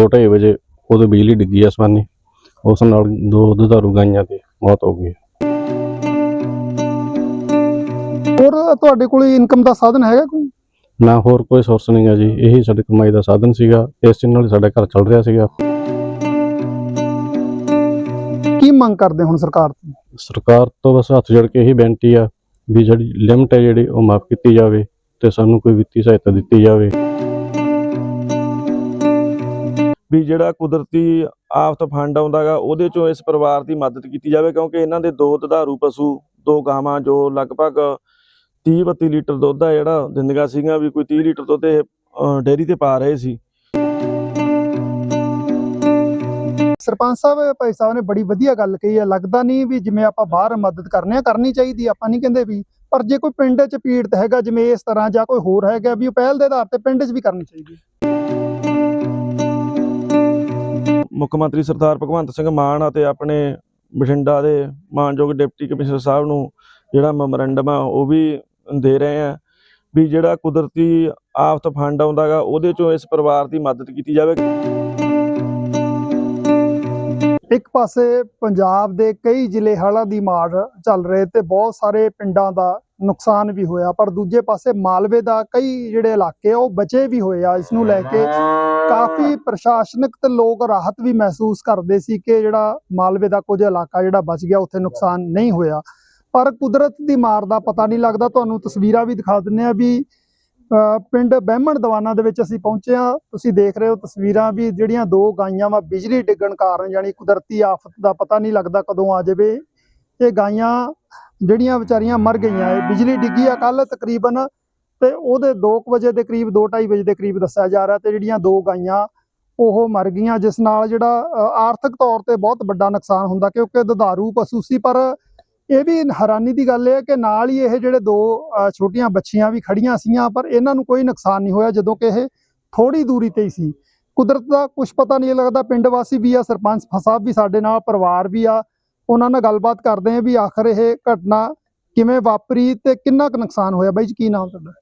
2:30 ਵਜੇ ਉਹਦੇ ਬਿਜਲੀ ਡਿੱਗੀ ਅਸਮਾਨੀ ਉਸ ਨਾਲ ਦੋ ਦੁਧਾਰੂ ਗਾਈਆਂ ਦੀ ਮੌਤ ਹੋ ਗਈ ਹੋਰ ਤੁਹਾਡੇ ਕੋਲ ਇਨਕਮ ਦਾ ਸਾਧਨ ਹੈਗਾ ਕੋਈ? ਨਾ ਹੋਰ ਕੋਈ ਸੋਰਸ ਨਹੀਂ ਗਾ ਜੀ। ਇਹੀ ਸਾਡੀ ਕਮਾਈ ਦਾ ਸਾਧਨ ਸੀਗਾ। ਇਸ ਨਾਲ ਹੀ ਸਾਡਾ ਘਰ ਚੱਲ ਰਿਹਾ ਸੀਗਾ। ਕੀ ਮੰਗ ਕਰਦੇ ਹੁਣ ਸਰਕਾਰ ਤੋਂ? ਸਰਕਾਰ ਤੋਂ ਬਸ ਹੱਥ ਜੋੜ ਕੇ ਇਹੀ ਬੇਨਤੀ ਆ ਵੀ ਜਿਹੜੀ ਲਿਮਟ ਹੈ ਜਿਹੜੀ ਉਹ ਮਾਫ ਕੀਤੀ ਜਾਵੇ ਤੇ ਸਾਨੂੰ ਕੋਈ ਵਿੱਤੀ ਸਹਾਇਤਾ ਦਿੱਤੀ ਜਾਵੇ। ਵੀ ਜਿਹੜਾ ਕੁਦਰਤੀ ਆਫਤ ਫੰਡ ਆਉਂਦਾਗਾ ਉਹਦੇ ਚੋਂ ਇਸ ਪਰਿਵਾਰ ਦੀ ਮਦਦ ਕੀਤੀ ਜਾਵੇ ਕਿਉਂਕਿ ਇਹਨਾਂ ਦੇ ਦੋ ਦੁਧਾਰੂ ਪਸ਼ੂ ਦੋ ਗਾਵਾਂ ਜੋ ਲਗਭਗ 30 32 ਲੀਟਰ ਦੁੱਧ ਆ ਜਿਹੜਾ ਦਿੰਦੀਆਂ ਸੀਗੀਆਂ ਵੀ ਕੋਈ 30 ਲੀਟਰ ਦੁੱਧ ਇਹ ਡੇਅਰੀ ਤੇ ਪਾ ਰਹੇ ਸੀ। ਸਰਪੰਚ ਸਾਹਿਬ ਭਾਈ ਸਾਹਿਬ ਨੇ ਬੜੀ ਵਧੀਆ ਗੱਲ ਕਹੀ ਹੈ ਲੱਗਦਾ ਨਹੀਂ ਵੀ ਜਿਵੇਂ ਆਪਾਂ ਬਾਹਰ ਮਦਦ ਕਰਨੇ ਆ ਕਰਨੀ ਚਾਹੀਦੀ ਆ, ਆਪਾਂ ਨਹੀਂ ਕਹਿੰਦੇ ਵੀ ਪਰ ਜੇ ਕੋਈ ਪਿੰਡ 'ਚ ਪੀੜਤ ਹੈਗਾ ਜਿਵੇਂ ਇਸ ਤਰ੍ਹਾਂ ਜਾਂ ਕੋਈ ਹੋਰ ਹੈਗਾ ਵੀ ਪਹਿਲ ਦੇ ਆਧਾਰ ਤੇ ਪਿੰਡ 'ਚ ਵੀ ਕਰਨੀ ਚਾਹੀਦੀ ਮੁੱਖ ਮੰਤਰੀ ਸਰਦਾਰ ਭਗਵੰਤ ਸਿੰਘ ਮਾਨ ਅਤੇ ਆਪਣੇ ਬਠਿੰਡਾ ਦੇ ਮਾਨਯੋਗ ਡਿਪਟੀ ਕਮਿਸ਼ਨਰ ਸਾਹਿਬ ਨੂੰ ਜਿਹੜਾ ਮੈਮੋਰੈਂਡਮ ਆ, ਉਹ ਵੀ ਦੇ ਰਹੇ ਆ ਵੀ ਜਿਹੜਾ ਕੁਦਰਤੀ ਆਫਤ ਫੰਡ ਆਉਂਦਾਗਾ ਉਹਦੇ ਚੋਂ ਇਸ ਪਰਿਵਾਰ ਦੀ ਮਦਦ ਕੀਤੀ ਜਾਵੇ। ਇੱਕ ਪਾਸੇ ਪੰਜਾਬ ਦੇ ਕਈ ਜ਼ਿਲ੍ਹੇ ਹੜ੍ਹਾਂ ਦੀ ਮਾਰ ਚੱਲ ਰਹੇ ਤੇ ਬਹੁਤ ਸਾਰੇ ਪਿੰਡਾਂ ਦਾ ਨੁਕਸਾਨ ਵੀ ਹੋਇਆ, ਪਰ ਦੂਜੇ ਪਾਸੇ ਮਾਲਵੇ ਦਾ ਕਈ ਜਿਹੜੇ ਇਲਾਕੇ ਉਹ ਬਚੇ ਵੀ ਹੋਏ ਆ, ਇਸ ਨੂੰ ਲੈ ਕੇ ਕਾਫੀ ਪ੍ਰਸ਼ਾਸਨਿਕ ਤੇ ਲੋਕ ਰਾਹਤ ਵੀ ਮਹਿਸੂਸ ਕਰਦੇ ਸੀ ਕਿ ਜਿਹੜਾ ਮਾਲਵੇ ਦਾ ਕੁਝ ਇਲਾਕਾ ਜਿਹੜਾ ਬਚ ਗਿਆ ਉੱਥੇ ਨੁਕਸਾਨ ਨਹੀਂ ਹੋਇਆ। ਪਰ ਕੁਦਰਤ ਦੀ ਮਾਰ ਦਾ ਪਤਾ ਨਹੀਂ ਲੱਗਦਾ। ਤੁਹਾਨੂੰ ਤਸਵੀਰਾਂ ਵੀ ਦਿਖਾ ਦਿੰਨੇ ਆ ਵੀ ਪਿੰਡ ਬਹਿਮਣ ਦਵਾਨਾ ਦੇ ਵਿੱਚ ਅਸੀਂ ਪਹੁੰਚੇ ਆ ਤੁਸੀਂ ਦੇਖ ਰਹੇ ਹੋ ਤਸਵੀਰਾਂ ਵੀ ਜਿਹੜੀਆਂ ਦੋ ਗਾਈਆਂ ਵਾ ਬਿਜਲੀ ਡਿੱਗਣ ਕਾਰਨ ਯਾਨੀ ਕੁਦਰਤੀ ਆਫਤ ਦਾ ਪਤਾ ਨਹੀਂ ਲੱਗਦਾ ਕਦੋਂ ਆ ਜਾਵੇ। ਇਹ ਗਾਈਆਂ ਜਿਹੜੀਆਂ ਵਿਚਾਰੀਆਂ ਮਰ ਗਈਆਂ ਇਹ ਬਿਜਲੀ ਡਿੱਗੀ ਆ। ਕੱਲ ਤਕਰੀਬਨ ਤੇ ਉਹਦੇ 2 ਵਜੇ ਦੇ ਕਰੀਬ 2:30 ਵਜੇ ਦੇ ਕਰੀਬ ਦੱਸਿਆ ਜਾ ਰਿਹਾ ਤੇ ਜਿਹੜੀਆਂ ਦੋ ਗਾਈਆਂ ਉਹ ਮਰ ਗਈਆਂ, ਜਿਸ ਨਾਲ ਜਿਹੜਾ ਆਰਥਿਕ ਤੌਰ ਤੇ ਬਹੁਤ ਵੱਡਾ ਨੁਕਸਾਨ ਹੁੰਦਾ ਕਿਉਂਕਿ ਦੁਧਾਰੂ ਪਸ਼ੂ ਸੀ, ਪਰ ਇਹ ਵੀ ਹੈਰਾਨੀ ਦੀ ਗੱਲ ਹੈ ਕਿ ਨਾਲ ਹੀ ਇਹ ਜਿਹੜੇ ਦੋ ਛੋਟੀਆਂ ਬੱਚੀਆਂ ਵੀ ਖੜੀਆਂ ਸੀਗੀਆਂ ਪਰ ਇਹਨਾਂ ਨੂੰ ਕੋਈ ਨੁਕਸਾਨ ਨਹੀਂ ਹੋਇਆ ਜਦੋਂ ਕਿ ਇਹ ਥੋੜੀ ਦੂਰੀ ਤੇ ਹੀ ਸੀ। ਕੁਦਰਤ ਦਾ ਕੁਝ ਪਤਾ ਨਹੀਂ ਲੱਗਦਾ, ਪਿੰਡ ਵਾਸੀ ਵੀ ਆ, ਸਰਪੰਚ ਸਾਹਿਬ ਵੀ ਸਾਡੇ ਨਾਲ, ਪਰਿਵਾਰ ਵੀ ਆ, ਉਹਨਾਂ ਨਾਲ ਗੱਲਬਾਤ ਕਰਦੇ ਆ ਵੀ ਆਖਰ ਇਹ ਘਟਨਾ ਕਿਵੇਂ ਵਾਪਰੀ ਤੇ ਕਿੰਨਾ ਕੁ ਨੁਕਸਾਨ ਹੋਇਆ? ਬਾਈ ਜੀ, ਕੀ ਨਾਮ ਤੁਹਾਡਾ?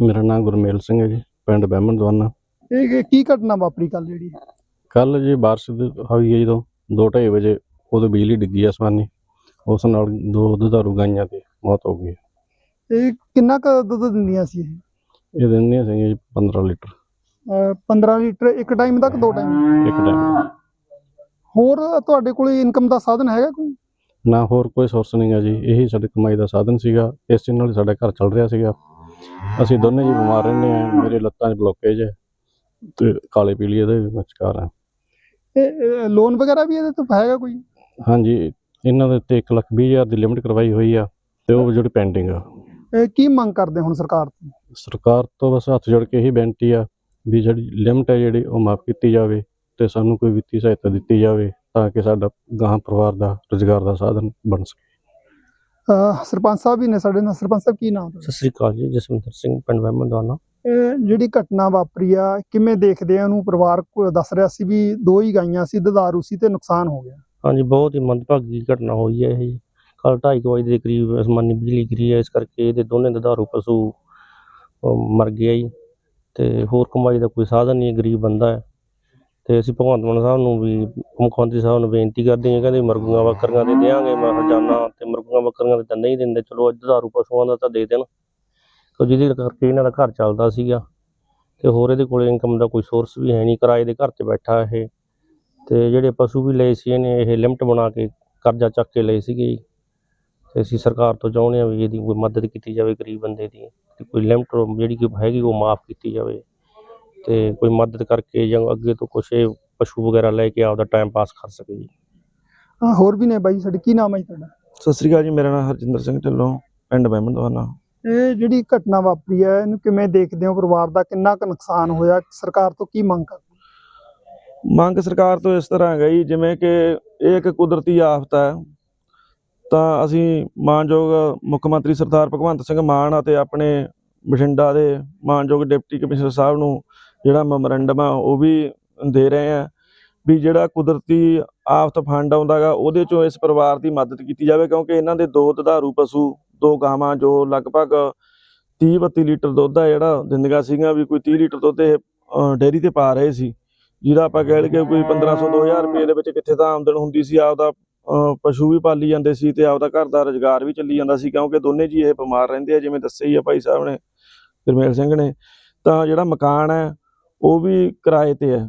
ਮੇਰਾ ਨਾਮ ਗੁਰਮੇਲ ਸਿੰਘ ਹੈ ਜੀ ਪਿੰਡ ਬਹਿਮਣ ਦਵਾਨਾ ਇਹ ਇਹ ਕੀ ਘਟਨਾ ਵਾਪਰੀ ਕੱਲ ਜਿਹੜੀ? ਕੱਲ ਜੀ ਬਾਰਿਸ਼ ਦੀ ਹੋਈ ਹੈ ਜਦੋਂ 2:30 ਵਜੇ ਉਹਦੇ ਬਿਜਲੀ ਡਿੱਗੀ ਅਸਮਾਨੀ ਉਸ ਨਾਲ ਦੋ ਦੁਧਾਰੂ ਗਾਈਆਂ ਦੀ ਮੌਤ ਹੋ ਗਈ ਇਹ ਕਿੰਨਾ ਕੁ ਦੁੱਧ ਦਿੰਦੀਆਂ ਸੀ ਇਹ? ਇਹ ਦਿੰਦੀਆਂ ਸੀਗੀਆਂ ਜੀ 15 ਲੀਟਰ। ਅ, 15 ਲੀਟਰ ਇੱਕ ਟਾਈਮ ਤੱਕ ਦੋ ਟਾਈਮ? ਇੱਕ ਟਾਈਮ। ਹੋਰ ਤੁਹਾਡੇ ਕੋਲ ਇਨਕਮ ਦਾ ਸਾਧਨ ਹੈਗਾ ਕੋਈ? ਨਾ ਹੋਰ ਕੋਈ ਸੋਰਸ ਨਹੀਂ ਗਾ ਜੀ ਇਹੀ ਸਾਡੀ ਕਮਾਈ ਦਾ ਸਾਧਨ ਸੀਗਾ ਇਸ ਨਾਲ ਹੀ ਸਾਡਾ ਘਰ ਚੱਲ ਰਿਹਾ ਸੀਗਾ। ਅਸੀਂ ਦੋਨੇ ਜੀ ਬਿਮਾਰ ਰਹਿੰਦੇ ਆ ਮੇਰੇ ਲੱਤਾਂ 'ਚ ਬਲੋਕੇਜ ਹੈ ਤੇ ਕਾਲੇ ਪੀਲੀ ਇਹਦੇ ਵਿਚਕਾਰ ਆ ਇਹ ਲੋਨ ਵਗੈਰਾ ਵੀ ਇਹਦੇ ਤੋਂ ਹੈਗਾ ਕੋਈ? ਹਾਂਜੀ ਇਹਨਾਂ ਦੇ ਉੱਤੇ 1 ਲੱਖ ਵੀਹ ਹਜ਼ਾਰ ਦੀ ਲਿਮਟ ਕਰਵਾਈ ਹੋਈ ਆ ਤੇ ਉਹ ਜਿਹੜੀ ਪੈਂਡਿੰਗ ਆ। ਇਹ ਕੀ ਮੰਗ ਕਰਦੇ ਹੁਣ ਸਰਕਾਰ ਤੋਂ? ਸਰਕਾਰ ਤੋਂ ਬਸ ਹੱਥ ਜੋੜ ਕੇ ਇਹੀ ਬੇਨਤੀ ਆ ਵੀ ਜਿਹੜੀ ਲਿਮਟ ਹੈ ਜਿਹੜੀ ਉਹ ਮਾਫ ਕੀਤੀ ਜਾਵੇ ਤੇ ਸਾਨੂੰ ਕੋਈ ਵਿੱਤੀ ਸਹਾਇਤਾ ਦਿੱਤੀ ਜਾਵੇ ਤਾਂ ਕਿ ਸਾਡਾ ਗਾਂ ਪਰਿਵਾਰ ਦਾ ਰੁਜ਼ਗਾਰ ਦਾ ਸਾਧਨ ਬਣ ਸਕੇ। ਸਰਪੰਚ ਸਾਹਿਬ ਵੀ ਨੇ ਸਾਡੇ ਨਾਲ। ਸਰਪੰਚ ਸਾਹਿਬ ਕੀ ਨਾਮ ਸਤਿ ਸ੍ਰੀ ਅਕਾਲ ਜੀ ਜਸਵਿੰਦਰ ਸਿੰਘ ਪਿੰਡ ਵਹਿਮੰਦਵਾਨਾ ਇਹ ਜਿਹੜੀ ਘਟਨਾ ਵਾਪਰੀ ਆ ਕਿਵੇਂ ਦੇਖਦੇ ਆ ਉਹਨੂੰ? ਪਰਿਵਾਰ ਕੋ ਦੱਸ ਰਿਹਾ ਸੀ ਵੀ ਦੋ ਹੀ ਗਾਈਆਂ ਸੀ ਦੁਧਾਰੂ ਸੀ ਤੇ ਨੁਕਸਾਨ ਹੋ ਗਿਆ। ਹਾਂਜੀ ਬਹੁਤ ਹੀ ਮੰਦਭਾਗੀ ਘਟਨਾ ਹੋਈ ਹੈ ਇਹ। ਕੱਲ 2:30 ਵਜੇ ਦੇ ਕਰੀਬ ਅਸਮਾਨੀ ਬਿਜਲੀ ਗਿਰੀ ਹੈ ਇਸ ਕਰਕੇ ਇਹਦੇ ਦੋਨੇ ਦੁਧਾਰੂ ਪਸ਼ੂ ਅਹ, ਮਰ ਗਿਆ ਜੀ। ਤੇ ਹੋਰ ਕਮਾਈ ਦਾ ਕੋਈ ਸਾਧਨ ਨਹੀਂ ਹੈ, ਗਰੀਬ ਬੰਦਾ ਹੈ। ਅਤੇ ਅਸੀਂ ਭਗਵੰਤ ਮਾਨ ਸਾਹਿਬ ਨੂੰ ਵੀ ਮੁੱਖ ਮੰਤਰੀ ਸਾਹਿਬ ਨੂੰ ਬੇਨਤੀ ਕਰਦੇ ਹਾਂ, ਕਹਿੰਦੇ ਮੁਰਗੀਆਂ ਬੱਕਰੀਆਂ ਦੇ ਦਿਆਂਗੇ, ਮੈਂ ਹਰਜਾਨਾ ਅਤੇ ਮੁਰਗੀਆਂ ਬੱਕਰੀਆਂ ਦੇ ਤਾਂ ਨਹੀਂ ਦਿੰਦੇ, ਚਲੋ ਅੱਜ ਦੁਧਾਰੂ ਪਸ਼ੂਆਂ ਦਾ ਤਾਂ ਦੇ ਦੇਣ। ਕਿਉਂ ਜਿਹਦੇ ਕਰਕੇ ਇਹਨਾਂ ਦਾ ਘਰ ਚੱਲਦਾ ਸੀਗਾ ਅਤੇ ਹੋਰ ਇਹਦੇ ਕੋਲ ਇਨਕਮ ਦਾ ਕੋਈ ਸੋਰਸ ਵੀ ਹੈ ਨਹੀਂ, ਕਿਰਾਏ ਦੇ ਘਰ 'ਚ ਬੈਠਾ ਇਹ। ਅਤੇ ਜਿਹੜੇ ਪਸ਼ੂ ਵੀ ਲਏ ਸੀ ਇਹਨੇ, ਇਹ ਲਿਮਟ ਬਣਾ ਕੇ ਕਰਜ਼ਾ ਚੱਕ ਕੇ ਲਏ ਸੀਗੇ ਜੀ। ਤੇ ਅਸੀਂ ਸਰਕਾਰ ਤੋਂ ਚਾਹੁੰਦੇ ਹਾਂ ਵੀ ਇਹਦੀ ਕੋਈ ਮਦਦ ਕੀਤੀ ਜਾਵੇ ਗਰੀਬ ਬੰਦੇ ਦੀ, ਤੇ ਕੋਈ ਲਿਮਟ ਜਿਹੜੀ ਕਿ ਹੈਗੀ ਉਹ ਮਾਫ ਕੀਤੀ ਜਾਵੇ। ਤੇ ਕੋਈ ਮਦਦ ਕਰਕੇ ਜਾਂ ਅੱਗੇ ਤੋਂ ਕੁਛ ਇਹ ਪਸ਼ੂ ਵਗੈਰਾ ਲੈ ਕੇ ਆਪਦਾ ਟਾਈਮ ਪਾਸ ਕਰ ਸਕੇ ਜੀ। ਹਾਂ ਹੋਰ ਵੀ ਨੇ ਬਾਈ ਸਾਡੇ ਕੀ ਨਾਮ ਹੈ ਜੀ ਤੁਹਾਡਾ? ਸਤਿ ਸ੍ਰੀ ਅਕਾਲ ਜੀ ਮੇਰਾ ਨਾਮ ਹਰਜਿੰਦਰ ਸਿੰਘ ਢਿੱਲੋਂ ਪਿੰਡ ਬਹਿਮਣ ਦਵਾਨਾ ਇਹ ਜਿਹੜੀ ਘਟਨਾ ਵਾਪਰੀ ਹੈ ਇਹਨੂੰ ਕਿਵੇਂ ਦੇਖਦੇ ਹੋ ਪਰਿਵਾਰ ਦਾ? ਕਿੰਨਾ ਕੁ ਨੁਕਸਾਨ ਹੋਇਆ? ਸਰਕਾਰ ਤੋਂ ਕੀ ਮੰਗ ਕਰਦੇ ਮੰਗ ਸਰਕਾਰ ਤੋਂ ਇਸ ਤਰ੍ਹਾਂ ਜੀ ਜਿਵੇਂ ਕਿ ਇਹ ਇੱਕ ਕੁਦਰਤੀ ਆਫਤ ਹੈ ਤਾਂ ਅਸੀਂ ਮਾਨਯੋਗ ਮੁੱਖ ਮੰਤਰੀ ਸਰਦਾਰ ਭਗਵੰਤ ਸਿੰਘ ਮਾਨ ਅਤੇ ਆਪਣੇ ਬਠਿੰਡਾ ਦੇ ਮਾਨਯੋਗ ਡਿਪਟੀ ਕਮਿਸ਼ਨਰ ਸਾਹਿਬ ਨੂੰ ਜਿਹੜਾ ਮੈਮੋਰੈਂਡਮ ਆ, ਉਹ ਵੀ ਦੇ ਰਹੇ ਆ ਵੀ ਜਿਹੜਾ ਕੁਦਰਤੀ ਆਫਤ ਫੰਡ ਆਉਂਦਾਗਾ ਉਹਦੇ ਚੋਂ ਇਸ ਪਰਿਵਾਰ ਦੀ ਮਦਦ ਕੀਤੀ ਜਾਵੇ, ਕਿਉਂਕਿ ਇਹਨਾਂ ਦੇ ਦੋ ਦੁਧਾਰੂ ਪਸ਼ੂ, ਦੋ ਗਾਵਾਂ, ਜੋ ਲਗਭਗ 30 32 ਲੀਟਰ ਦੁੱਧ ਆ ਜਿਹੜਾ, ਦਿੰਦੀਆਂ ਸੀਗੀਆਂ ਵੀ ਕੋਈ 30 ਲੀਟਰ ਦੁੱਧ ਇਹ ਡੇਅਰੀ ਤੇ ਪਾ ਰਹੇ ਸੀ। ਜਿਹਦਾ ਆਪਾਂ ਕਹਿ ਲਈਏ ਕੋਈ 1500 2000 ਰੁਪਏ ਦੇ ਵਿੱਚ ਕਿੱਥੇ ਤਾਂ ਆਮਦਨ ਹੁੰਦੀ ਸੀ, ਆਪਦਾ ਪਸ਼ੂ ਵੀ ਪਾਲੀ ਜਾਂਦੇ ਸੀ ਤੇ ਆਪਦਾ ਘਰ ਦਾ ਰੁਜ਼ਗਾਰ ਵੀ ਚੱਲੀ ਜਾਂਦਾ ਸੀ, ਕਿਉਂਕਿ ਦੋਨੇ ਜੀ ਇਹ ਬਿਮਾਰ ਰਹਿੰਦੇ ਆ, ਜਿਵੇਂ ਦੱਸਿਆ ਹੀ ਆ ਭਾਈ ਸਾਹਿਬ ਨੇ, ਗੁਰਮੇਲ ਸਿੰਘ ਨੇ। ਤਾਂ ਜਿਹੜਾ ਮਕਾਨ ਹੈ ਉਹ ਵੀ ਕਿਰਾਏ ਤੇ ਹੈ।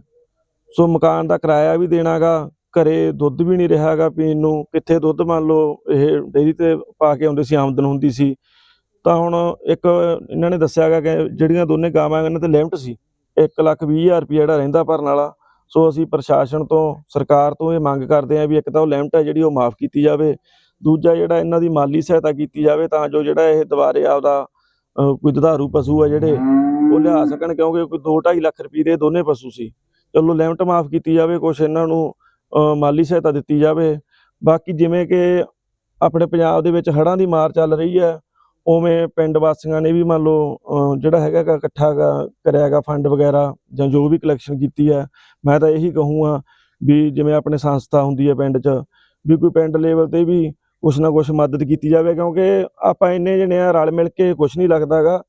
ਸੋ ਮਕਾਨ ਦਾ ਕਿਰਾਇਆ ਵੀ ਦੇਣਾਗਾ ਘਰੇ ਦੁੱਧ ਵੀ ਨਹੀਂ ਰਿਹਾਗਾ ਪੀਣ ਨੂੰ। ਕਿੱਥੇ ਦੁੱਧ ਮੰਨ ਲਓ ਇਹ ਡੇਅਰੀ ਤੇ ਪਾ ਕੇ ਆਉਂਦੇ ਸੀ ਆਮਦਨ ਹੁੰਦੀ ਸੀ। ਤਾਂ ਹੁਣ ਇੱਕ ਇਹਨਾਂ ਨੇ ਦੱਸਿਆਗਾ ਕਿ ਜਿਹੜੀਆਂ ਦੋਨੇ ਗਾਵਾਂ ਇਹਨਾਂ ਤੇ ਲਿਮਟ ਸੀ 1 ਲੱਖ ਵੀਹ ਹਜ਼ਾਰ ਰੁਪਏ ਜਿਹੜਾ ਰਹਿੰਦਾ ਭਰਨ ਵਾਲਾ। ਸੋ ਅਸੀਂ ਪ੍ਰਸ਼ਾਸਨ ਤੋਂ ਸਰਕਾਰ ਤੋਂ ਇਹ ਮੰਗ ਕਰਦੇ ਹਾਂ ਵੀ ਇੱਕ ਤਾਂ ਉਹ ਲਿਮਟ ਹੈ ਜਿਹੜੀ ਉਹ ਮਾਫ ਕੀਤੀ ਜਾਵੇ। ਦੂਜਾ ਜਿਹੜਾ ਇਹਨਾਂ ਦੀ ਮਾਲੀ ਸਹਾਇਤਾ ਕੀਤੀ ਜਾਵੇ ਤਾਂ ਜੋ ਜਿਹੜਾ ਇਹ ਦੁਬਾਰੇ ਆਪਦਾ ਅਹ, ਕੋਈ ਦੁਧਾਰੂ ਪਸ਼ੂ ਆ ਜਿਹੜੇ ਉਹ ਲਿਆ ਸਕਣ ਕਿਉਂਕਿ ਕੋਈ 2.5 ਲੱਖ ਰੁਪਏ ਦੇ ਦੋਨੇ ਪਸ਼ੂ ਸੀ। ਚਲੋ ਲਿਮਟ ਮਾਫ ਕੀਤੀ ਜਾਵੇ ਕੁਛ ਇਹਨਾਂ ਨੂੰ ਮਾਲੀ ਸਹਾਇਤਾ ਦਿੱਤੀ ਜਾਵੇ। ਬਾਕੀ ਜਿਵੇਂ ਕਿ ਆਪਣੇ ਪੰਜਾਬ ਦੇ ਵਿੱਚ ਹੜ੍ਹਾਂ ਦੀ ਮਾਰ ਚੱਲ ਰਹੀ ਹੈ ਉਵੇਂ ਪਿੰਡ ਵਾਸੀਆਂ ਨੇ ਵੀ ਮੰਨ ਲਓ ਜਿਹੜਾ ਹੈਗਾ ਇਕੱਠਾ ਗਾ- ਕਰਿਆ ਗਾ ਫੰਡ ਵਗੈਰਾ ਜਾਂ ਜੋ ਵੀ ਕਲੈਕਸ਼ਨ ਕੀਤੀ ਹੈ। ਮੈਂ ਤਾਂ ਇਹੀ ਕਹੂੰਗਾ ਵੀ ਜਿਵੇਂ ਆਪਣੇ ਸੰਸਥਾ ਹੁੰਦੀ ਹੈ ਪਿੰਡ 'ਚ ਵੀ ਕੋਈ ਪਿੰਡ ਲੈਵਲ ਤੇ ਵੀ ਕੁਛ ਨਾ ਕੁਛ ਮਦਦ ਕੀਤੀ ਜਾਵੇ ਕਿਉਂਕਿ ਆਪਾਂ ਇੰਨੇ ਜਣੇ ਆ ਰਲ ਮਿਲ ਕੇ ਕੁਛ ਨਹੀਂ ਲੱਗਦਾਗਾ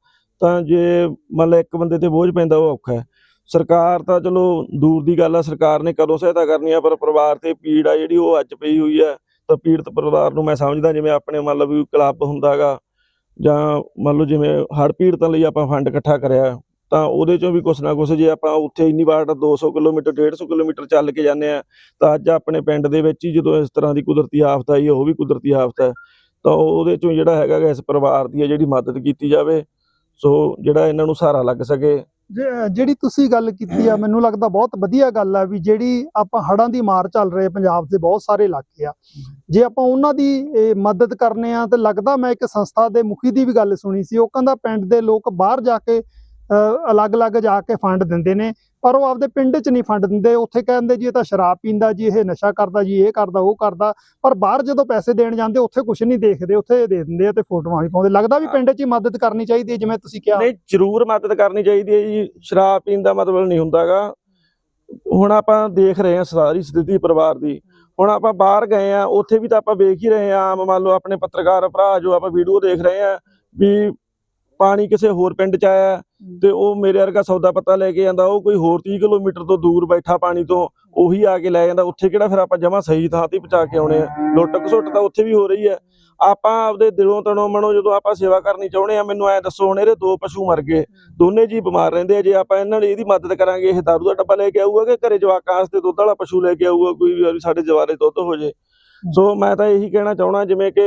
ਤਾਂ ਜੇ ਮੰਨ ਲਾ ਇੱਕ ਬੰਦੇ ਤੇ ਬੋਝ ਪੈਂਦਾ ਉਹ ਔਖਾ ਹੈ। ਸਰਕਾਰ ਤਾਂ ਚਲੋ ਦੂਰ ਦੀ ਗੱਲ ਆ ਸਰਕਾਰ ਨੇ ਕਦੋਂ ਸਹਾਇਤਾ ਕਰਨੀ ਆ ਪਰ ਪਰਿਵਾਰ ਤੇ ਪੀੜ ਆ ਜਿਹੜੀ ਉਹ ਅੱਜ ਪਈ ਹੋਈ ਹੈ ਤਾਂ ਪੀੜਤ ਪਰਿਵਾਰ ਨੂੰ ਮੈਂ ਸਮਝਦਾ ਜਿਵੇਂ ਆਪਣੇ ਮੰਨ ਲਓ ਵੀ ਕਲੱਬ ਹੁੰਦਾਗਾ ਜਾਂ ਮੰਨ ਲਓ ਜਿਵੇਂ ਹੜ੍ਹ ਪੀੜਤਾਂ ਲਈ ਆਪਾਂ ਫੰਡ ਇਕੱਠਾ ਕਰਿਆ ਤਾਂ ਉਹਦੇ ਚੋਂ ਵੀ ਕੁਛ ਨਾ ਕੁਛ ਜੇ ਆਪਾਂ ਉੱਥੇ ਇੰਨੀ ਵਾਰ 200 ਕਿਲੋਮੀਟਰ 150 ਕਿਲੋਮੀਟਰ ਚੱਲ ਕੇ ਜਾਂਦੇ ਆ ਤਾਂ ਅੱਜ ਆਪਣੇ ਪਿੰਡ ਦੇ ਵਿੱਚ ਹੀ ਜਦੋਂ ਇਸ ਤਰ੍ਹਾਂ ਦੀ ਕੁਦਰਤੀ ਆਫਤ ਆਈ ਹੈ, ਉਹ ਵੀ ਕੁਦਰਤੀ ਆਫਤ ਹੈ ਤਾਂ ਉਹਦੇ ਚੋਂ ਜਿਹੜਾ ਹੈਗਾ ਇਸ ਪਰਿਵਾਰ ਦੀ ਹੈ ਜਿਹੜੀ ਮਦਦ ਕੀਤੀ ਜਾਵੇ ਸੋ ਜਿਹੜਾ ਇਹਨਾਂ ਨੂੰ ਸਹਾਰਾ ਲੱਗ ਸਕੇ। ਜਿਹੜੀ ਤੁਸੀਂ ਗੱਲ ਕੀਤੀ ਆ, ਮੈਨੂੰ ਲੱਗਦਾ ਬਹੁਤ ਵਧੀਆ ਗੱਲ ਆ ਵੀ ਜਿਹੜੀ ਆਪਾਂ ਹੜਾਂ ਦੀ ਮਾਰ ਚੱਲ ਰਹੇ ਪੰਜਾਬ ਦੇ ਬਹੁਤ ਸਾਰੇ ਇਲਾਕੇ ਆ। ਜੇ ਆਪਾਂ ਉਹਨਾਂ ਦੀ ਮਦਦ ਕਰਨੇ ਆ, ਤੇ ਲੱਗਦਾ ਮੈਂ ਇੱਕ ਸੰਸਥਾ ਦੇ ਮੁਖੀ ਦੀ ਵੀ ਗੱਲ ਸੁਣੀ ਸੀ, ਉਹ ਕਹਿੰਦਾ ਪਿੰਡ ਦੇ ਲੋਕ ਬਾਹਰ ਜਾ ਕੇ ਅਲੱਗ-ਅਲੱਗ ਜਾ ਕੇ ਫੰਡ ਦਿੰਦੇ ਨੇ ਪਰ ਉਹ ਆਪਦੇ ਪਿੰਡ 'ਚ ਨਹੀਂ ਫੰਡ ਦਿੰਦੇ। ਉੱਥੇ ਕਹਿੰਦੇ ਜੀ ਇਹ ਤਾਂ ਸ਼ਰਾਬ ਪੀਂਦਾ ਜੀ ਇਹ ਨਸ਼ਾ ਕਰਦਾ ਜੀ ਇਹ ਕਰਦਾ ਉਹ ਕਰਦਾ। ਪਰ ਬਾਹਰ ਜਦੋਂ ਪੈਸੇ ਦੇਣ ਜਾਂਦੇ ਉੱਥੇ ਕੁਝ ਨਹੀਂ ਦੇਖਦੇ ਉੱਥੇ ਦੇ ਦਿੰਦੇ ਆ ਤੇ ਫੋਟੋਆਂ ਵੀ ਪਾਉਂਦੇ। ਲੱਗਦਾ ਵੀ ਪਿੰਡ 'ਚ ਹੀ ਮਦਦ ਕਰਨੀ ਚਾਹੀਦੀ ਹੈ ਜਿਵੇਂ ਤੁਸੀਂ ਕਿਹਾ। ਨਹੀਂ ਜ਼ਰੂਰ ਮਦਦ ਕਰਨੀ ਚਾਹੀਦੀ ਹੈ ਜੀ। ਸ਼ਰਾਬ ਪੀਣ ਦਾ ਮਤਲਬ ਨਹੀਂ ਹੁੰਦਾਗਾ। ਹੁਣ ਆਪਾਂ ਦੇਖ ਰਹੇ ਹਾਂ ਸਾਰੀ ਸਥਿਤੀ ਪਰਿਵਾਰ ਦੀ। ਹੁਣ ਆਪਾਂ ਬਾਹਰ ਗਏ ਆ ਉੱਥੇ ਵੀ ਤਾਂ ਆਪਾਂ ਵੇਖ ਹੀ ਰਹੇ ਆ ਆਮ ਮੰਨ ਲਓ ਆਪਣੇ ਪੱਤਰਕਾਰ ਭਰਾ ਜੋ ਆਪਾਂ ਵੀਡੀਓ ਦੇਖ ਰਹੇ ਆ ਵੀ ਪਾਣੀ ਕਿਸੇ ਹੋਰ ਪਿੰਡ ਚ ਆਇਆ ਤੇ ਉਹ ਮੇਰੇ ਵਰਗਾ ਸੌਦਾ ਪੱਤਾ ਲੈ ਕੇ ਜਾਂਦਾ ਉਹ ਕੋਈ ਹੋਰ 30 ਕਿਲੋਮੀਟਰ ਤੋਂ ਦੂਰ ਬੈਠਾ ਪਾਣੀ ਤੋਂ ਉਹੀ ਆ ਕੇ ਲੈ ਜਾਂਦਾ। ਉੱਥੇ ਕਿਹੜਾ ਫਿਰ ਆਪਾਂ ਜਮਾ ਸਹੀ ਥਾਂ ਤੇ ਪਹੁੰਚਾ ਕੇ ਆਉਣੇ ਆ। ਲੁੱਟ ਖਸੁੱਟ ਤਾਂ ਉੱਥੇ ਵੀ ਹੋ ਰਹੀ ਹੈ। ਆਪਾਂ ਆਪਦੇ ਦਿਲੋਂ ਤਣੋਂ ਮਨੋਂ ਜਦੋਂ ਆਪਾਂ ਸੇਵਾ ਕਰਨੀ ਚਾਹੁੰਦੇ ਆ ਮੈਨੂੰ ਐ ਦੱਸੋ ਹੁਣ ਇਹਦੇ ਦੋ ਪਸ਼ੂ ਮਰ ਗਏ। ਦੋਨੇ ਜੀ ਬਿਮਾਰ ਰਹਿੰਦੇ ਆ। ਜੇ ਆਪਾਂ ਇਹਨਾਂ ਲਈ ਇਹਦੀ ਮਦਦ ਕਰਾਂਗੇ ਇਹ ਦਾਰੂ ਦਾ ਡੱਬਾ ਲੈ ਕੇ ਆਊਗਾ ਕਿ ਘਰੇ ਜਵਾਕਾਂ ਵਾਸਤੇ ਦੁੱਧ ਵਾਲਾ ਪਸ਼ੂ ਲੈ ਕੇ ਆਊਗਾ ਕੋਈ ਵੀ ਸਾਡੇ ਜਵਾਰੇ ਦੁੱਧ ਹੋ ਜੇ। ਸੋ ਮੈਂ ਤਾਂ ਇਹੀ ਕਹਿਣਾ ਚਾਹਣਾ ਜਿਵੇਂ ਕਿ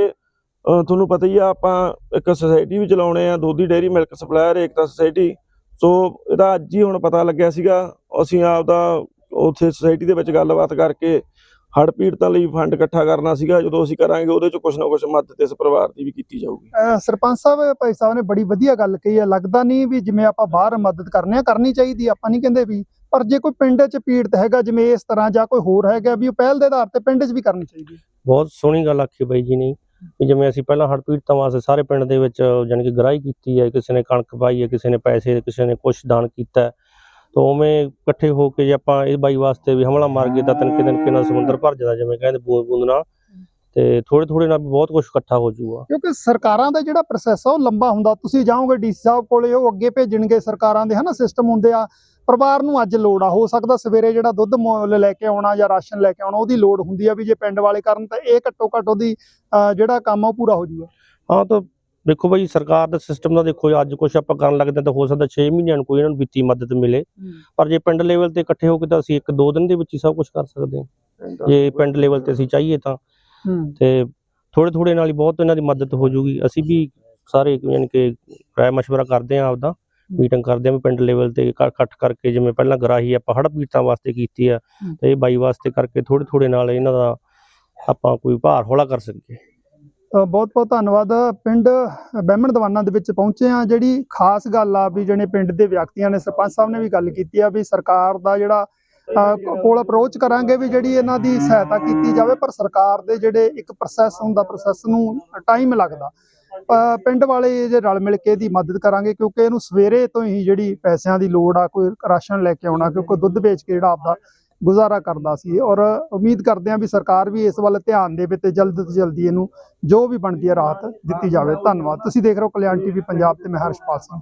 ਤੁਹਾਨੂੰ ਪਤਾ ਹੀ ਆ ਆਪਾਂ ਇੱਕ ਸੁਸਾਇਟੀ ਵੀ ਚਲਾਉਣੇ ਆ ਦੋਧੀ dairy milk supplier Ekta society so ਇਹਦਾ ਅੱਜ ਹੀ ਹੁਣ ਪਤਾ ਲੱਗਿਆ ਸੀਗਾ ਅਸੀਂ ਆਪਦਾ ਉੱਥੇ ਸੁਸਾਇਟੀ ਦੇ ਵਿੱਚ ਗੱਲਬਾਤ ਕਰਕੇ ਹੜ੍ਹ ਪੀੜਤਾਂ ਲਈ ਫੰਡ ਇਕੱਠਾ ਕਰਨਾ ਸੀਗਾ ਜਦੋਂ ਅਸੀਂ ਕਰਾਂਗੇ ਉਹਦੇ ਚ ਕੁਛ ਨਾ ਕੁਛ ਮਦਦ ਇਸ ਪਰਿਵਾਰ ਦੀ ਵੀ ਕੀਤੀ ਜਾਊਗੀ। ਸਰਪੰਚ ਸਾਹਿਬ ਭਾਈ ਸਾਹਿਬ ਨੇ ਬੜੀ ਵਧੀਆ ਗੱਲ ਕਹੀ ਹੈ ਲੱਗਦਾ ਨਹੀਂ ਵੀ ਜਿਵੇਂ ਆਪਾਂ ਬਾਹਰ ਮਦਦ ਕਰਨੇ ਆ ਕਰਨੀ ਚਾਹੀਦੀ ਆਪਾਂ ਨਹੀਂ ਕਹਿੰਦੇ ਵੀ ਪਰ ਜੇ ਕੋਈ ਪਿੰਡ 'ਚ ਪੀੜਤ ਹੈਗਾ ਜਿਵੇਂ ਇਸ ਤਰ੍ਹਾਂ ਜਾਂ ਕੋਈ ਹੋਰ ਹੈਗਾ ਵੀ ਉਹ ਪਹਿਲ ਦੇ ਆਧਾਰ ਤੇ ਪਿੰਡ 'ਚ ਵੀ ਕਰਨੀ ਚਾਹੀਦੀ ਬਹੁਤ ਸੋਹਣੀ ਗੱਲ ਆਖੀ ਬਾਈ ਜੀ ਨੇ। ਵੀ ਜਿਵੇਂ ਅਸੀਂ ਪਹਿਲਾਂ ਹੜ੍ਹ ਪੀੜਤਾਂ ਵਾਸਤੇ ਸਾਰੇ ਪਿੰਡ ਦੇ ਵਿੱਚ ਜਾਣੀ ਕਿ ਗਰਾਈ ਕੀਤੀ ਹੈ, ਕਿਸੇ ਨੇ ਕਣਕ ਪਾਈ ਹੈ, ਕਿਸੇ ਨੇ ਪੈਸੇ, ਕਿਸੇ ਨੇ ਕੁਛ ਦਾਨ ਕੀਤਾ ਤਾਂ ਉਵੇਂ ਇਕੱਠੇ ਹੋ ਕੇ ਜੇ ਆਪਾਂ ਇਹ ਬਾਈ ਵਾਸਤੇ ਵੀ ਹਮਲਾ ਮਾਰ ਗਏ ਤਾਂ ਤਿੰਨਕੇ ਤਿੰਨਕੇ ਨਾਲ ਸਮੁੰਦਰ ਭਰ ਜਾਂਦਾ, ਜਿਵੇਂ ਕਹਿੰਦੇ ਬੂੰਦ ਬੂੰਦ ਨਾਲ, ਤੇ ਥੋੜੇ ਥੋੜੇ ਨਾਲ ਵੀ ਬਹੁਤ ਕੁਝ ਇਕੱਠਾ ਹੋ ਜਾਊਗਾ। ਕਿਉਂਕਿ ਸਰਕਾਰਾਂ ਦਾ ਜਿਹੜਾ ਪ੍ਰੋਸੈਸ ਆ ਉਹ ਲੰਬਾ ਹੁੰਦਾ, ਤੁਸੀਂ ਜਾਓਗੇ ਡੀਸੀ ਸਾਹਿਬ ਕੋਲੇ, ਉਹ ਅੱਗੇ ਭੇਜਣਗੇ ਸਰਕਾਰਾਂ ਦੇ, ਹਨਾ ਸਿਸਟਮ ਹੁੰਦੇ ਆ ਪਰਿਵਾਰ ਨੂੰ ਅੱਜ ਲੋੜ ਆ ਹੋ ਸਕਦਾ ਸਵੇਰੇ ਜਿਹੜਾ ਦੁੱਧ ਮੁੱਲ ਲੈ ਕੇ ਆਉਣਾ ਜਾਂ ਰਾਸ਼ਨ ਲੈ ਕੇ ਆਉਣਾ ਉਹਦੀ ਲੋੜ ਹੁੰਦੀ ਆ ਵੀ ਜੇ ਪਿੰਡ ਵਾਲੇ ਕਰਨ ਤਾਂ ਇਹ ਘੱਟੋ ਘੱਟ ਉਹਦੀ ਜਿਹੜਾ ਕੰਮ ਆ ਉਹ ਪੂਰਾ ਹੋ ਜਾਊਗਾ। ਹਾਂ ਤਾਂ ਦੇਖੋ ਬਾਈ ਸਰਕਾਰ ਦਾ ਸਿਸਟਮ ਦਾ ਦੇਖੋ ਅੱਜ ਕੁਝ ਆਪਾਂ ਕਰਨ ਲੱਗਦੇ ਤਾਂ ਹੋ ਸਕਦਾ 6 ਮਹੀਨਿਆਂ ਨੂੰ ਕੋਈ ਇਹਨਾਂ ਨੂੰ ਵਿੱਤੀ ਮਦਦ ਮਿਲੇ। ਪਰ ਜੇ ਪਿੰਡ ਲੈਵਲ ਤੇ ਇਕੱਠੇ ਹੋ ਕੇ ਤਾਂ ਅਸੀਂ ਇੱਕ ਦੋ ਦਿਨ ਦੇ ਵਿੱਚ ਹੀ ਸਭ ਕੁਝ ਕਰ ਸਕਦੇ ਹਾਂ। ਜੇ ਪਿੰਡ ਲੈਵਲ ਤੇ ਅਸੀਂ ਚਾਹੀਏ ਤਾਂ। ਤੇ ਥੋੜੇ ਥੋੜੇ ਨਾਲ ਹੀ ਬਹੁਤ ਇਹਨਾਂ ਦੀ ਮਦਦ ਹੋ ਜਾਊਗੀ ਅਸੀਂ ਵੀ ਸਾਰੇ ਯਾਨੀ ਕਿ ਰਾਏ ਮਸ਼ਵਰਾ ਕਰਦੇ ਹਾਂ ਆਪਦਾ। ਮੀਟਿੰਗ ਕਰਦੇ ਵੀ ਪਿੰਡ ਲੈਵਲ ਤੇ ਇਕ- ਇਕੱਠ ਕਰਕੇ ਜਿਵੇਂ ਪਹਿਲਾਂ ਗਰਾਹੀ ਆਪਾਂ ਹੜ੍ਹ ਪੀੜਤਾਂ ਵਾਸਤੇ ਕੀਤੀ ਆ। ਤੇ ਇਹ ਬਾਈ ਵਾਸਤੇ ਕਰਕੇ ਥੋੜੇ ਥੋੜੇ ਨਾਲ ਇਹਨਾਂ ਦਾ ਆਪਾਂ ਕੋਈ ਭਾਰ ਹੌਲਾ ਕਰ ਸਕੀਏ। ਬਹੁਤ ਬਹੁਤ ਧੰਨਵਾਦ। ਪਿੰਡ ਬਹਿਮਣ ਦੀਵਾਨਾਂ ਦੇ ਵਿੱਚ ਪਹੁੰਚੇ ਆ ਜਿਹੜੀ ਖਾਸ ਗੱਲ ਆ ਵੀ ਜਿਹੜੇ ਪਿੰਡ ਦੇ ਵਿਅਕਤੀਆਂ ਨੇ ਸਰਪੰਚ ਸਾਹਿਬ ਨੇ ਵੀ ਗੱਲ ਕੀਤੀ ਆ ਵੀ ਸਰਕਾਰ ਦਾ ਜਿਹੜਾ ਕੋਲ ਅਪਰੋਚ ਕਰਾਂਗੇ ਵੀ ਜਿਹੜੀ ਇਹਨਾਂ ਦੀ ਸਹਾਇਤਾ ਕੀਤੀ ਜਾਵੇ, ਪਰ ਸਰਕਾਰ ਦੇ ਜਿਹੜੇ ਇੱਕ ਪ੍ਰੋਸੈਸ ਹੁੰਦਾ ਪ੍ਰੋਸੈਸ ਨੂੰ ਟਾਈਮ ਲੱਗਦਾ। ਪਿੰਡ ਵਾਲੇ ਜੇ ਰਲ ਮਿਲ ਕੇ ਇਹਦੀ ਮਦਦ ਕਰਾਂਗੇ, ਕਿਉਂਕਿ ਇਹਨੂੰ ਸਵੇਰੇ ਤੋਂ ਹੀ ਜਿਹੜੀ ਪੈਸਿਆਂ ਦੀ ਲੋੜ ਆ, ਕੋਈ ਰਾਸ਼ਨ ਲੈ ਕੇ ਆਉਣਾ, ਕਿਉਂਕਿ ਦੁੱਧ ਵੇਚ ਕੇ ਜਿਹੜਾ ਆਪਦਾ ਗੁਜ਼ਾਰਾ ਕਰਦਾ ਸੀ। ਔਰ ਉਮੀਦ ਕਰਦੇ ਹਾਂ ਵੀ ਸਰਕਾਰ ਵੀ ਇਸ ਵੱਲ ਧਿਆਨ ਦੇਵੇ ਤੇ ਜਲਦ ਤੋਂ ਜਲਦੀ ਇਹਨੂੰ ਜੋ ਵੀ ਬਣਦੀ ਹੈ ਰਾਹਤ ਦਿੱਤੀ ਜਾਵੇ। ਧੰਨਵਾਦ। ਤੁਸੀਂ ਦੇਖ ਰਹੇ ਹੋ ਕਲਿਆਣ ਟੀਵੀ ਪੰਜਾਬ ਤੇ ਮੈਂ ਹਰਸ਼ਪਾਲ ਸਿੰਘ।